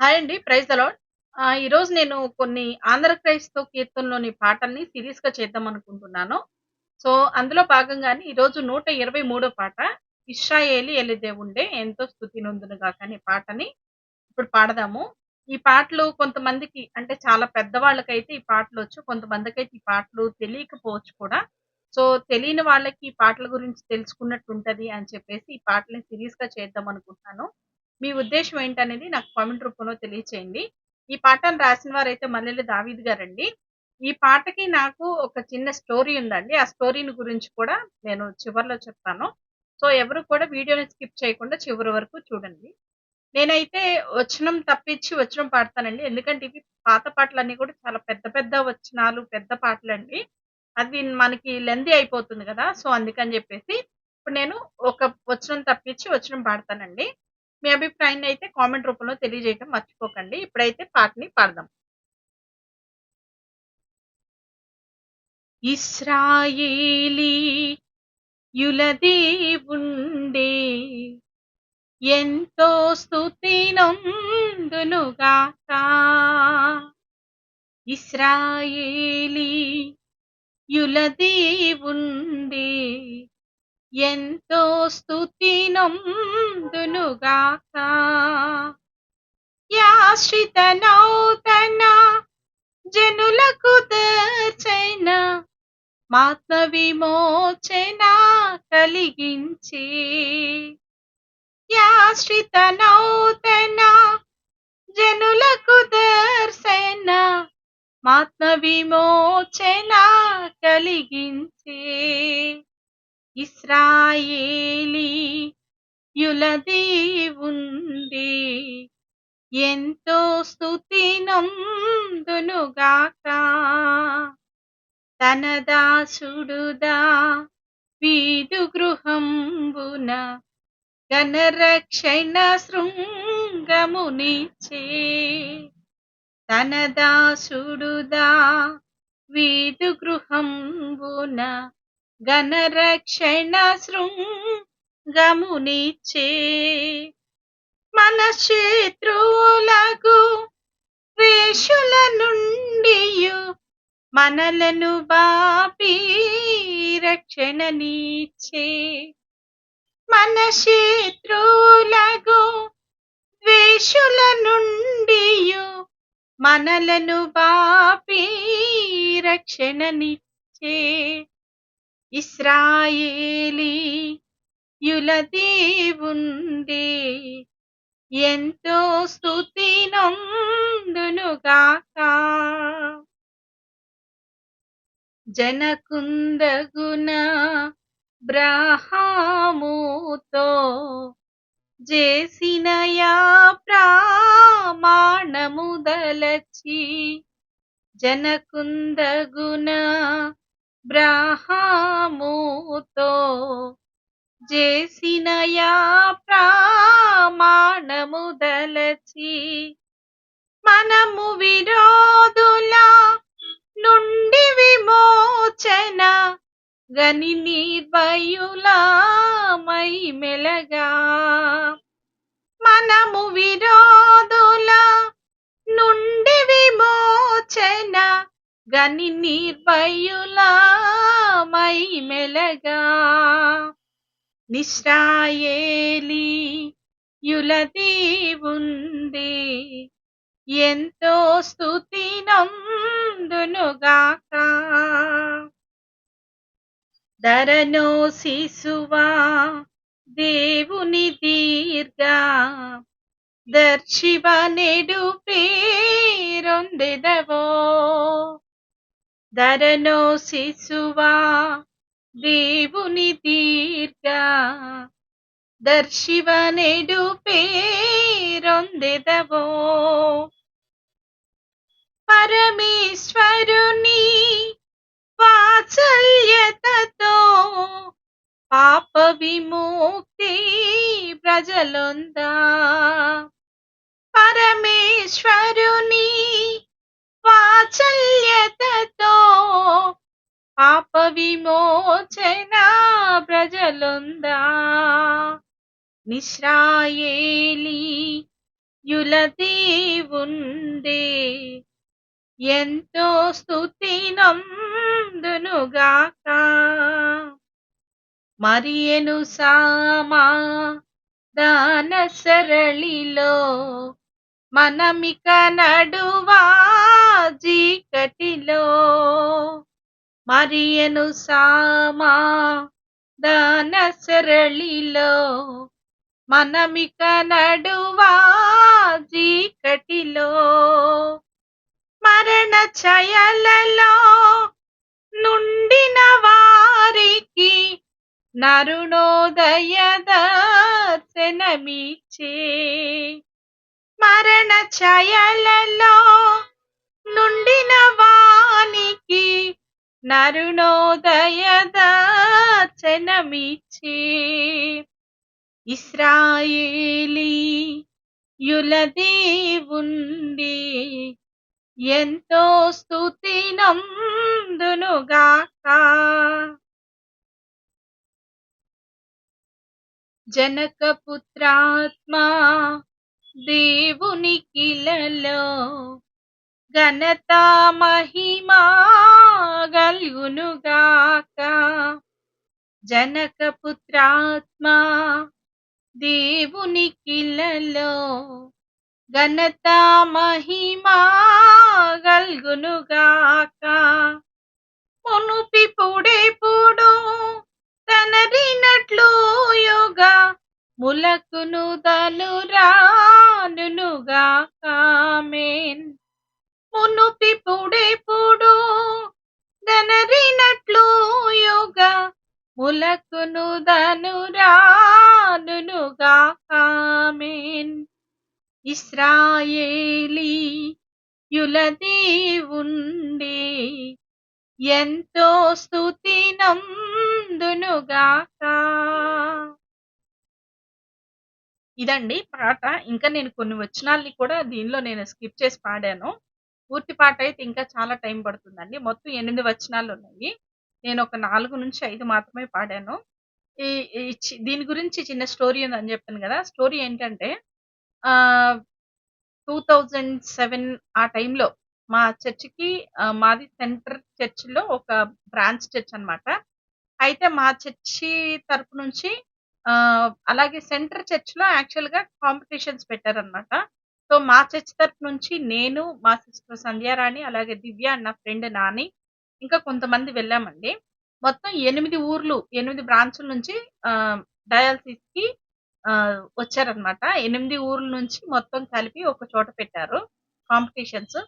Hi అండి. Praise the ఈరోజు నేను కొన్ని ఆంధ్ర క్రైస్తవ కీర్తనలోని పాటల్ని సిరీస్గా చేద్దాం అనుకుంటున్నాను సో, అందులో భాగంగానే ఈరోజు 123 పాట ఇష్రాయేలి ఎలిదేవుండే ఎంతో స్థుతి నొందును కానీ అనే పాటని ఇప్పుడు పాడదాము. ఈ పాటలు కొంతమందికి అంటే చాలా పెద్దవాళ్ళకైతే ఈ పాటలు వచ్చు కొంతమందికి అయితే ఈ పాటలు తెలియకపోవచ్చు కూడా. సో, తెలియని వాళ్ళకి ఈ పాటల గురించి తెలుసుకున్నట్టు ఉంటుంది అని చెప్పేసి ఈ పాటలని చేద్దాం అనుకుంటున్నాను మీ ఉద్దేశం ఏంటనేది నాకు కామెంట్ రూపంలో తెలియచేయండి. ఈ పాటను రాసిన వారైతే మల్లెల దావీద్ గారండి. ఈ పాటకి నాకు ఒక చిన్న స్టోరీ ఉందండి. ఆ స్టోరీని గురించి కూడా నేను చివర్లో చెప్తాను. సో, ఎవరు కూడా వీడియోని స్కిప్ చేయకుండా చివరి వరకు చూడండి. నేనైతే వచనం తప్పించి వచనం పాడతానండి. ఎందుకంటే ఇవి పాత పాటలన్నీ కూడా చాలా పెద్ద పెద్ద వచనాలు, పెద్ద పాటలండి. అది మనకి లెంథీ అయిపోతుంది కదా సో, అందుకని చెప్పేసి ఇప్పుడు నేను ఒక వచనం తప్పించి వచనం పాడతానండి. మీ అభిప్రాయాన్ని అయితే కామెంట్ రూపంలో తెలియజేయటం మర్చిపోకండి. ఇప్పుడైతే పాటని పాడదాం. ఇశ్రాయేలీయుల దేవుండే ఎంతో స్తుతి నొందును గాక. ఎంతో స్థుతి పొందునుగాక యాశ్రిత నౌతన జనులకు దర్శన మాత్మ విమోచన కలిగించే. యాశ్రిత నౌతన జనులకు దర్శన మాత్మ విమోచన కలిగించే ఇశ్రాయేలీయుల ఉంది ఎంతో స్థుతి నొందునుగాక. తన దాసుడుదా వీదు గృహంబున ఘనరక్షణ శృంగమునిచ్చే తన దాసుడుదా వీదు గృహంబున ఘనరక్షణ గమునిచ్చే మన శత్రువులకు వేషుల నుండి మనలను బాపి రక్షణనిచ్చే మన శత్రువులకు ద్వేషుల నుండి మనలను బాపి రక్షణనిచ్చే ఇశ్రాయేలీయుల దేవుండే ఎంతో స్థుతి నొందునుగాక. జనకుందగున బ్రహాముతో చేసిన ప్రామాణముదలచి జనకుందగున బ్రహాముతో చేసినయా ప్రామాణముదలచి మనము విరోధుల నుండి విమోచన గని నిర్భయులమై మెలగా. మనము విరోధుల నుండి విమోచన గని నిర్భయులమై మెలగా. నిశ్రాయేలి యులదీవుంది. ఎంతో స్థుతి నందునుగాక. ధరనో శిశువా దేవుని దీర్ఘ. దర్శివ నెడు పేరొందెదవో. ధరనో శిశువా దేవుని దీర్ఘ దర్శివ నెడు పేరొందెదవో. పరమేశ్వరుని వాత్సల్యతతో పాప విముక్తి ప్రజలొందా. పరమేశ్వరుని వాత్సల్యతతో పాప విమోచన ప్రజలుందా? నిశ్రాయేలి యులతి ఉందే. ఎంతో స్థుతి నందునుగాక. మరియను సామా దాన సరళిలో మనమిక నడువా చీకటిలో. మరియను సామా దాన సరళిలో మనమిక నడువా చీకటిలో. మరణ చయలలో నుండిన వారికి నరుణోదయ దర్శనమిచ్చే మరణ చయలలో నరుణోదయదాచనమిచ్చి ఇస్రాయేలీ యులది ఉంది ఎంతో స్థుతి నందునుగాక జనకపుత్రాత్మా దేవుని కిలలో ఘనత మహిమా గల్గునుగాక జనకపుత్రాత్మా దేవుని కిలలో ఘనత మహిమా గల్గునుగాక మునుపి పుడెప్పుడు తనరినట్లు యోగ ములకును దనురానుగాక మేన్ మునుపి పుడెప్పుడు దనరినట్లు యోగ ములకును దనురానుగాక కామెన్. ఇస్రాయేలీ యులది ఉండి ఎంతో స్థుతి నందునుగాక ఇదండి పాట. ఇంకా నేను కొన్ని వచనాల్ని కూడా దీనిలో నేను స్కిప్ చేసి పాడాను. పూర్తి పాట అయితే ఇంకా చాలా టైం పడుతుందండి. మొత్తం ఎనిమిది వచనాలు ఉన్నాయి. నేను ఒక నాలుగు నుంచి ఐదు మాత్రమే పాడాను. ఈ దీని గురించి చిన్న స్టోరీ ఉందని చెప్పాను కదా. స్టోరీ ఏంటంటే ఆ టూ థౌజండ్ సెవెన్ ఆ టైంలో మా చర్చికి మాది సెంటర్ చర్చిలో ఒక బ్రాంచ్ చర్చ్ అన్నమాట. అయితే మా చర్చి తరపు నుంచి ఆ, అలాగే సెంటర్ చర్చ్లో లో యాక్చువల్గా కాంపిటీషన్స్ పెట్టారనమాట సో మా చర్చ్ తరపు నుంచి నేను మా సిస్టర్ సంధ్యారాణి అలాగే దివ్య నా ఫ్రెండ్ నాని ఇంకా కొంతమంది వెళ్ళామండి. మొత్తం ఎనిమిది ఊర్లు ఎనిమిది బ్రాంచుల నుంచి డయాలసిస్కి వచ్చారనమాట ఎనిమిది ఊర్ల నుంచి మొత్తం కలిపి ఒక చోట పెట్టారు. కాంపిటీషన్స్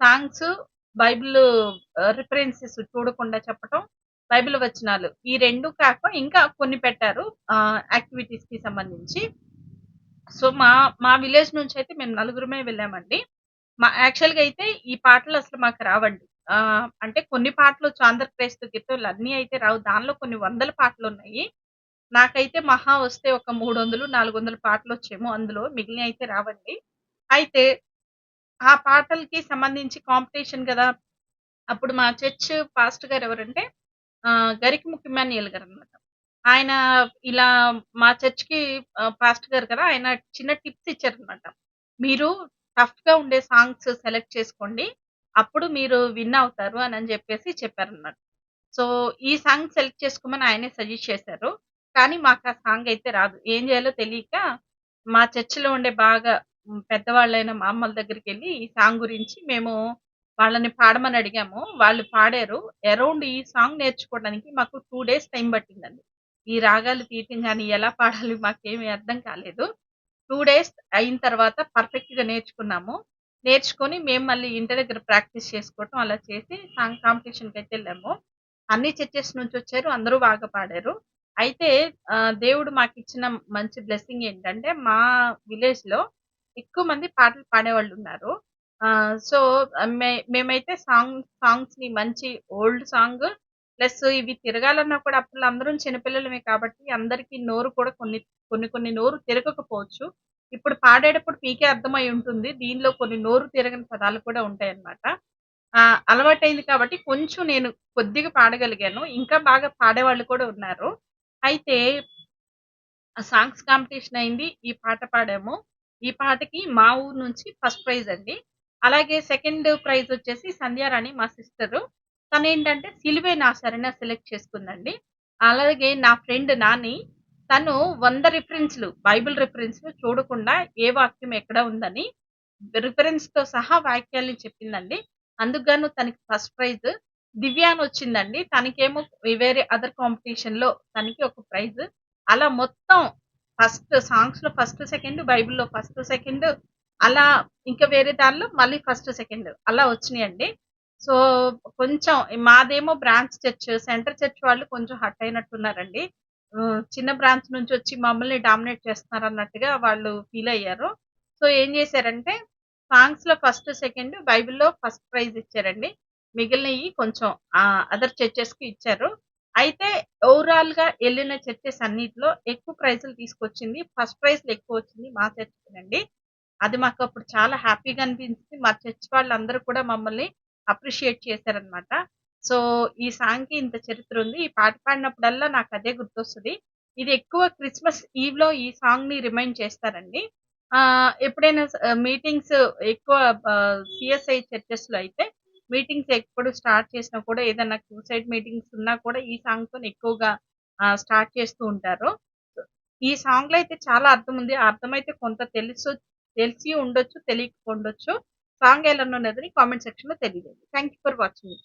సాంగ్స్ బైబిల్ రిఫరెన్సెస్ చూడకుండా చెప్పటం బైబిల్ వచనాలు ఈ రెండు కాక ఇంకా కొన్ని పెట్టారు యాక్టివిటీస్కి సంబంధించి. సో మా మా విలేజ్ నుంచి అయితే మేము నలుగురమే వెళ్ళామండి. మా యాక్చువల్గా అయితే ఈ పాటలు అసలు మాకు రావండి. అంటే కొన్ని పాటలు వచ్చు ఆంధ్రప్రదేశ్ అన్నీ అన్ని అయితే రావు. దానిలో కొన్ని వందల పాటలు ఉన్నాయి. నాకైతే మహా వస్తే ఒక మూడు వందలు నాలుగు వందల పాటలు వచ్చేమో అందులో. మిగిలిన అయితే రావండి. అయితే ఆ పాటలకి సంబంధించి కాంపిటీషన్ కదా. అప్పుడు మా చర్చ్ పాస్ట్ గారు ఎవరంటే గరికి ముఖ్యమాన్యులు గారు అనమాట ఆయన ఇలా మా చర్చ్కి పాస్ట్ గారు కదా ఆయన చిన్న టిప్స్ ఇచ్చారనమాట మీరు టఫ్‌గా ఉండే సాంగ్స్ సెలెక్ట్ చేసుకోండి. అప్పుడు మీరు విన్ అవుతారు అని అని చెప్పేసి చెప్పారన్నమాట. సో ఈ సాంగ్ సెలెక్ట్ చేసుకోమని ఆయనే సజెస్ట్ చేశారు. కానీ మాకు ఆ సాంగ్ అయితే రాదు. ఏం చేయాలో తెలియక మా చర్చిలో ఉండే బాగా పెద్దవాళ్ళైన మా అమ్మల దగ్గరికి వెళ్ళి ఈ సాంగ్ గురించి మేము వాళ్ళని పాడమని అడిగాము. వాళ్ళు పాడారు. అరౌండ్ ఈ సాంగ్ నేర్చుకోవడానికి మాకు టూ డేస్ టైం పట్టిందండి. ఈ రాగాలు తీయటం కానీ ఎలా పాడాలి మాకేమీ అర్థం కాలేదు. టూ డేస్ అయిన తర్వాత పర్ఫెక్ట్గా నేర్చుకున్నాము. నేర్చుకొని మేము మళ్ళీ ఇంటి దగ్గర ప్రాక్టీస్ చేసుకోవటం అలా చేసి సాంగ్ కాంపిటీషన్కి అయితే వెళ్ళాము. అన్ని చర్చెస్ నుంచి వచ్చారు అందరూ బాగా పాడారు. అయితే దేవుడు మాకు ఇచ్చిన మంచి బ్లెస్సింగ్ ఏంటంటే మా విలేజ్లో ఎక్కువ మంది పాటలు పాడేవాళ్ళు ఉన్నారు. ఆ సో మే- మేమైతే సాంగ్ సాంగ్స్ని మంచి ఓల్డ్ సాంగ్ ప్లస్ ఇవి తిరగాలన్నా కూడా అప్పుడు అందరం చిన్నపిల్లలమే కాబట్టి అందరికి నోరు కూడా కొన్ని కొన్ని కొన్ని నోరు తిరగకపోవచ్చు. ఇప్పుడు పాడేటప్పుడు మీకే అర్థమై ఉంటుంది. దీనిలో కొన్ని నోరు తిరగని పదాలు కూడా ఉంటాయి అన్నమాట అలవాటైంది కాబట్టి కొంచెం నేను కొద్దిగా పాడగలిగాను. ఇంకా బాగా పాడేవాళ్ళు కూడా ఉన్నారు. అయితే సాంగ్స్ కాంపిటీషన్ అయింది. ఈ పాట పాడాము. ఈ పాటకి మా ఊరు నుంచి ఫస్ట్ ప్రైజ్ అండి. అలాగే సెకండ్ ప్రైజ్ వచ్చేసి సంధ్యారాణి మా సిస్టరు. తను ఏంటంటే 'సిలువే నా శరణ్' సెలెక్ట్ చేసుకుందండి. అలాగే నా ఫ్రెండ్ నాని తను వంద రిఫరెన్స్‌లు బైబిల్ రిఫరెన్స్‌లు చూడకుండా ఏ వాక్యం ఎక్కడ ఉందని రిఫరెన్స్‌తో సహా వాక్యాల్ని చెప్పిందండి. అందుకుగాను తనకి ఫస్ట్ ప్రైజ్. దివ్యాన్ అని వచ్చిందండి. తనకేమో వేరే అదర్ కాంపిటీషన్‌లో తనకి ఒక ప్రైజ్. అలా మొత్తం ఫస్ట్ సాంగ్స్‌లో ఫస్ట్, సెకండ్, బైబిల్‌లో ఫస్ట్, సెకండ్ అలా ఇంకా వేరే దానిలో మళ్ళీ ఫస్ట్, సెకండ్ అలా వచ్చినాయండి. సో, కొంచెం మాదేమో బ్రాంచ్ చర్చ్. సెంటర్ చర్చ్ వాళ్ళు కొంచెం హట్ అయినట్టున్నారండి. చిన్న బ్రాంచ్ నుంచి వచ్చి మమ్మల్ని డామినేట్ చేస్తున్నారు అన్నట్టుగా వాళ్ళు ఫీల్ అయ్యారు. సో, ఏం చేశారంటే సాంగ్స్‌లో ఫస్ట్, సెకండ్, బైబిల్‌లో ఫస్ట్ ప్రైజ్ ఇచ్చారండి. మిగిలినవి కొంచెం అదర్ అదర్ చర్చెస్‌కి ఇచ్చారు. అయితే ఓవరాల్‌గా వెళ్ళిన చర్చెస్ అన్నిటిలో ఎక్కువ ప్రైజ్‌లు తీసుకొచ్చింది. ఫస్ట్ ప్రైజ్‌లు ఎక్కువ వచ్చింది మా చర్చికేనండి. అది మాకు అప్పుడు చాలా హ్యాపీగా అనిపించింది. మా చర్చ్ వాళ్ళందరూ కూడా మమ్మల్ని అప్రిషియేట్ చేశారనమాట. సో, ఈ సాంగ్‌కి ఇంత చరిత్ర ఉంది. ఈ పాట పాడినప్పుడల్లా నాకు అదే గుర్తొస్తది. ఇది ఎక్కువ క్రిస్మస్ ఈవ్‌లో ఈ సాంగ్‌ని రిమైండ్ చేస్తారండి. ఎప్పుడైనా మీటింగ్స్ ఎక్కువ సిఎస్ఐ చర్చెస్‌లో అయితే మీటింగ్స్ ఎప్పుడు స్టార్ట్ చేసినా కూడా ఏదైనా సూసైడ్ మీటింగ్స్ ఉన్నా కూడా ఈ సాంగ్తో ఎక్కువగా స్టార్ట్ చేస్తూ ఉంటారు. ఈ సాంగ్‌లో అయితే చాలా అర్థం ఉంది. ఆ అర్థం అయితే కొంత తెలుసు తెలిసి ఉండొచ్చు, తెలియకపోండొచ్చు. సాంగ్ ఎలా ఉన్నదని కామెంట్ సెక్షన్‌లో తెలియజేయండి. Thank you for watching.